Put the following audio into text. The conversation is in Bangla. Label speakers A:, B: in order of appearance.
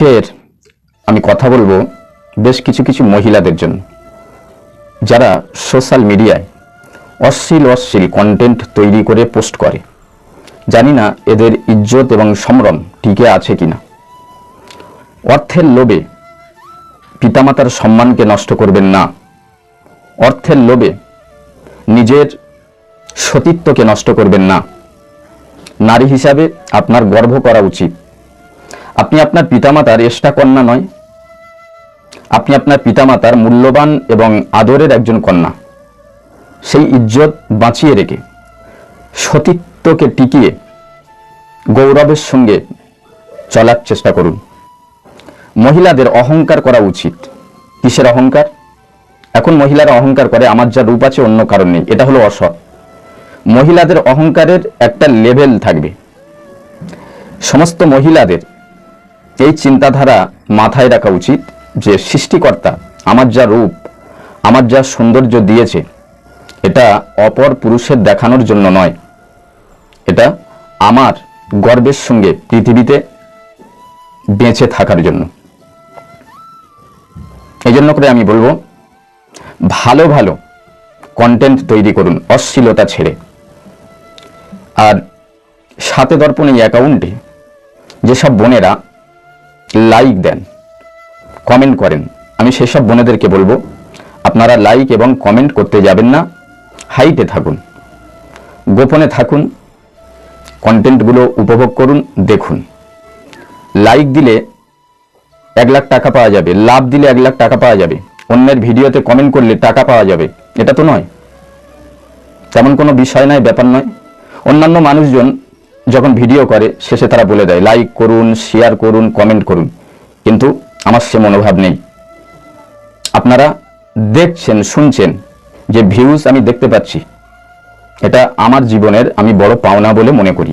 A: এর আমি কথা বলব বেশ কিছু কিছু মহিলাদের জন্য। যারা সোশ্যাল মিডিয়ায় অশ্লীল অশ্লীল কন্টেন্ট তৈরি করে পোস্ট করে। জানি না এদের ইজ্জত এবং সম্ভ্রম টিকে আছে কিনা। অর্থের লোভে পিতামাতার সম্মানকে নষ্ট করবেন না। অর্থের লোভে নিজের সতীত্বকে নষ্ট করবেন না। নারী হিসাবে আপনার গর্ব করা উচিত। আপনি আপনার পিতামাতার এষ্টা কন্যা নয়। আপনি আপনার পিতামাতার মূল্যবান এবং আদরের একজন কন্যা। সেই ইজ্জত বাঁচিয়ে রেখে, সতীত্বকে টিকিয়ে গৌরবের সঙ্গে চলার চেষ্টা করুন। মহিলাদের অহংকার করা উচিত। কিসের অহংকার? এখন মহিলারা অহংকার করে, আমার যা রূপ আছে, অন্য কারণ নেই। এটা হলো অসৎ। মহিলাদের অহংকারের একটা লেভেল থাকবে। সমস্ত মহিলাদের এই চিন্তাধারা মাথায় রাখা উচিত যে সৃষ্টিকর্তা আমার যা রূপ, আমার যা সৌন্দর্য দিয়েছে, এটা অপর পুরুষের দেখানোর জন্য নয়। এটা আমার গর্বের সঙ্গে পৃথিবীতে বেঁচে থাকার জন্য। এই জন্য করে আমি বলব, ভালো ভালো কন্টেন্ট তৈরি করুন, অশ্লীলতা ছেড়ে। আর সাথে দর্পণ এই অ্যাকাউন্টে যেসব বোনেরা লাইক দেন কমেন্ট করেন। আমি সেসব বোনেদেরকে বলব, আপনারা লাইক এবং কমেন্ট করতে যাবেন না হাইটে থাকুন, গোপনে থাকুন কন্টেন্টগুলো উপভোগ করুন, দেখুন। লাইক দিলে এক লাখ টাকা পাওয়া যাবে, লাভ দিলে এক লাখ টাকা পাওয়া যাবে, অন্যের ভিডিওতে কমেন্ট করলে টাকা পাওয়া যাবে, এটা তো নয়। তেমন কোনো বিষয় নয়, ব্যাপার নয়। অন্যান্য মানুষজন যখন ভিডিও করে, শেষে তারা বলে দেয় লাইক করুন শেয়ার করুন কমেন্ট করুন। কিন্তু আমার সে মনোভাব নেই। আপনারা দেখছেন, শুনছেন যে ভিউজ আমি দেখতে পাচ্ছি। এটা আমার জীবনের আমি বড় পাওনা বলে মনে করি।